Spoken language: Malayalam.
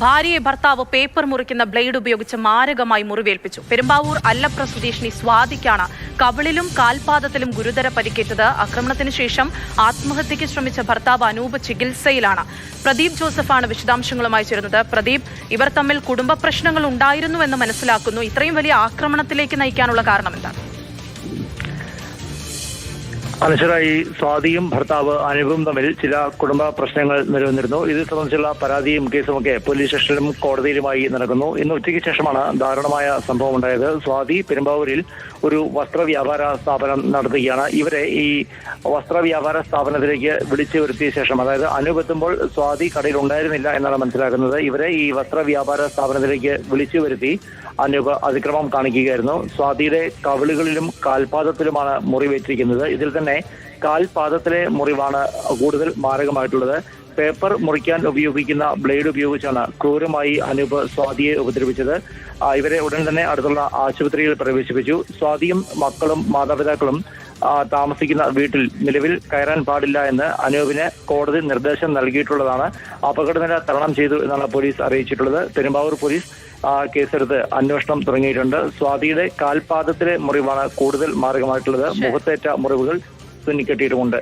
ഭാര്യയെ ഭർത്താവ് പേപ്പർ മുറിക്കുന്ന ബ്ലേഡ് ഉപയോഗിച്ച് മാരകമായി മുറിവേൽപ്പിച്ചു. പെരുമ്പാവൂർ അല്ലപ്ര സ്വദേശിനി സ്വാതിക്കാണ് കവിളിലും കാൽപാദത്തിലും ഗുരുതര പരിക്കേറ്റത്. ആക്രമണത്തിന് ശേഷം ആത്മഹത്യയ്ക്ക് ശ്രമിച്ച ഭർത്താവ് അനൂപ് ചികിത്സയിലാണ്. പ്രദീപ് ജോസഫാണ് വിശദാംശങ്ങളുമായി ചേരുന്നത്. പ്രദീപ് ഇവർ തമ്മിൽ കുടുംബ പ്രശ്നങ്ങൾ ഉണ്ടായിരുന്നുവെന്ന് മനസ്സിലാക്കുന്നു. ഇത്രയും വലിയ ആക്രമണത്തിലേക്ക് നയിക്കാനുള്ള കാരണം എന്താണ് അനശ്വരായി സ്വാതിയും ഭർത്താവ് അനുപും തമ്മിൽ ചില കുടുംബ പ്രശ്നങ്ങൾ നിലനിന്നിരുന്നു. ഇത് സംബന്ധിച്ചുള്ള പരാതിയും കേസുമൊക്കെ പോലീസ് സ്റ്റേഷനിലും കോടതിയിലുമായി നടക്കുന്നു. ഇന്ന് ഉച്ചയ്ക്ക് ശേഷമാണ് ദാരുണമായ സംഭവം ഉണ്ടായത് സ്വാതി പെരുമ്പാവൂരിൽ ഒരു വസ്ത്ര വ്യാപാര സ്ഥാപനം നടത്തുകയാണ്. ഇവരെ ഈ വസ്ത്ര വ്യാപാര സ്ഥാപനത്തിലേക്ക് വിളിച്ചു വരുത്തിയ ശേഷം അതായത് അനുപെത്തുമ്പോൾ സ്വാതി കടയിൽ ഉണ്ടായിരുന്നില്ല എന്നാണ് മനസ്സിലാക്കുന്നത്. ഇവരെ ഈ വസ്ത്ര വ്യാപാര സ്ഥാപനത്തിലേക്ക് വിളിച്ചു വരുത്തി അനൂപ് അതിക്രമം കാണിക്കുകയായിരുന്നു. സ്വാതിയുടെ കവിളുകളിലും കാൽപാദത്തിലുമാണ് മുറിവേറ്റിരിക്കുന്നത്. ഇതിൽ തന്നെ കാൽപാദത്തിലെ മുറിവാണ് കൂടുതൽ മാരകമായിട്ടുള്ളത്. പേപ്പർ മുറിക്കാൻ ഉപയോഗിക്കുന്ന ബ്ലേഡ് ഉപയോഗിച്ചാണ് ക്രൂരമായി അനൂപ് സ്വാതിയെ ഉപദ്രവിച്ചത്. ഇവരെ ഉടൻ തന്നെ അടുത്തുള്ള ആശുപത്രിയിൽ പ്രവേശിപ്പിച്ചു. സ്വാതിയും മക്കളും മാതാപിതാക്കളും താമസിക്കുന്ന വീട്ടിൽ നിലവിൽ കയറാൻ പാടില്ല എന്ന് അനൂപിന് കോടതി നിർദ്ദേശം നൽകിയിട്ടുള്ളതാണ്. അപകടനില തരണം ചെയ്തു എന്നാണ് പോലീസ് അറിയിച്ചിട്ടുള്ളത്. പെരുമ്പാവൂർ പോലീസ് ആ, കേസെടുത്ത് അന്വേഷണം തുടങ്ങിയിട്ടുണ്ട്. സ്വാതിയുടെ കാൽപാദത്തിലെ മുറിവാണ് കൂടുതൽ മാരകമായിട്ടുള്ളത്. മുഖത്തേറ്റ മുറിവുകൾ തുന്നിക്കെട്ടിയിട്ടുമുണ്ട്